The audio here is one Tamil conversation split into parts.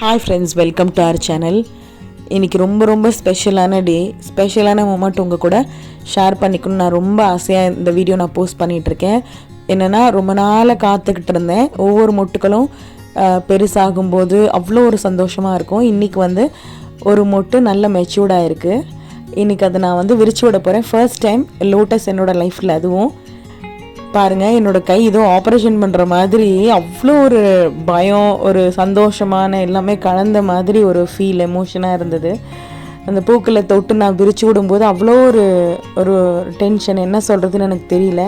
Hi friends welcome to our channel இன்றைக்கி ரொம்ப ரொம்ப ஸ்பெஷலான டே ஸ்பெஷலான மூமெண்ட் உங்கள் கூட ஷேர் பண்ணிக்கணும் நான் ரொம்ப ஆசையாக இந்த வீடியோ நான் போஸ்ட் பண்ணிகிட்ருக்கேன் என்னென்னா ரொம்ப நாளாக காத்துக்கிட்டு இருந்தேன். ஒவ்வொரு மொட்டுக்களும் பெருசாகும்போது அவ்வளோ ஒரு சந்தோஷமாக இருக்கும். இன்றைக்கி வந்து ஒரு மொட்டு நல்ல மெச்சூர்டாக இருக்குது இன்றைக்கி அதை நான் வந்து விரிச்சு விட போகிறேன் ஃபர்ஸ்ட் டைம் லோட்டஸ் என்னோடய லைஃப்பில் அதுவும். பாருங்கள் என்னோடய கை ஏதோ ஆப்ரேஷன் பண்ணுற மாதிரி அவ்வளோ ஒரு பயம் ஒரு சந்தோஷமான எல்லாமே கலந்த மாதிரி ஒரு ஃபீல் எமோஷனாக இருந்தது. அந்த பூக்களை தொட்டு நான் விரிச்சு விடும்போது அவ்வளோ ஒரு ஒரு டென்ஷன் என்ன சொல்கிறதுன்னு எனக்கு தெரியல.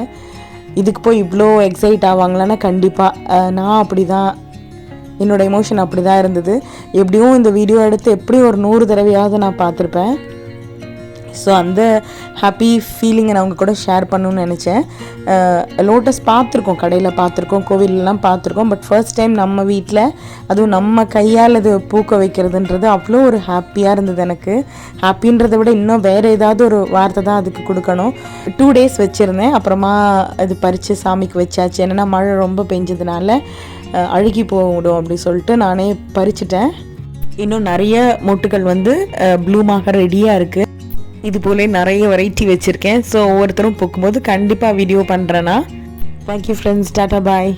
இதுக்கு போய் இவ்வளோ எக்ஸைட் ஆவாங்களான்னா கண்டிப்பாக நான் அப்படி தான் என்னோடய எமோஷன் அப்படி தான் இருந்தது. எப்படியும் இந்த வீடியோ எடுத்து எப்படியும் ஒரு நூறு தடவையாவது நான் பார்த்துருப்பேன். ஸோ அந்த ஹாப்பி ஃபீலிங்கை நான் அவங்க கூட ஷேர் பண்ணணும்னு நினச்சேன். லோட்டஸ் பார்த்துருக்கோம் கடையில் பார்த்துருக்கோம் கோவிலெலாம் பார்த்துருக்கோம் பட் ஃபர்ஸ்ட் டைம் நம்ம வீட்டில் அதுவும் நம்ம கையால் அது பூக்க வைக்கிறதுன்றது அவ்வளோ ஒரு ஹாப்பியாக இருந்தது எனக்கு. ஹாப்பின்றதை விட இன்னும் வேறு ஏதாவது ஒரு வார்த்தை தான் அதுக்கு கொடுக்கணும். டூ டேஸ் வச்சுருந்தேன் அப்புறமா இது பறித்து சாமிக்கு வச்சாச்சு. என்னென்னா மழை ரொம்ப பெஞ்சதுனால அழுகி போடும் அப்படி சொல்லிட்டு நானே பறிச்சிட்டேன். இன்னும் நிறைய மொட்டுகள் வந்து ப்ளூமாக ரெடியாக இருக்குது இது போல நிறைய வெரைட்டி வச்சுருக்கேன். ஸோ ஒவ்வொருத்தரும் போக்கும்போது கண்டிப்பாக வீடியோ பண்ணுறேன்னா தேங்க்யூ ஃப்ரெண்ட்ஸ் டாட்டா பாய்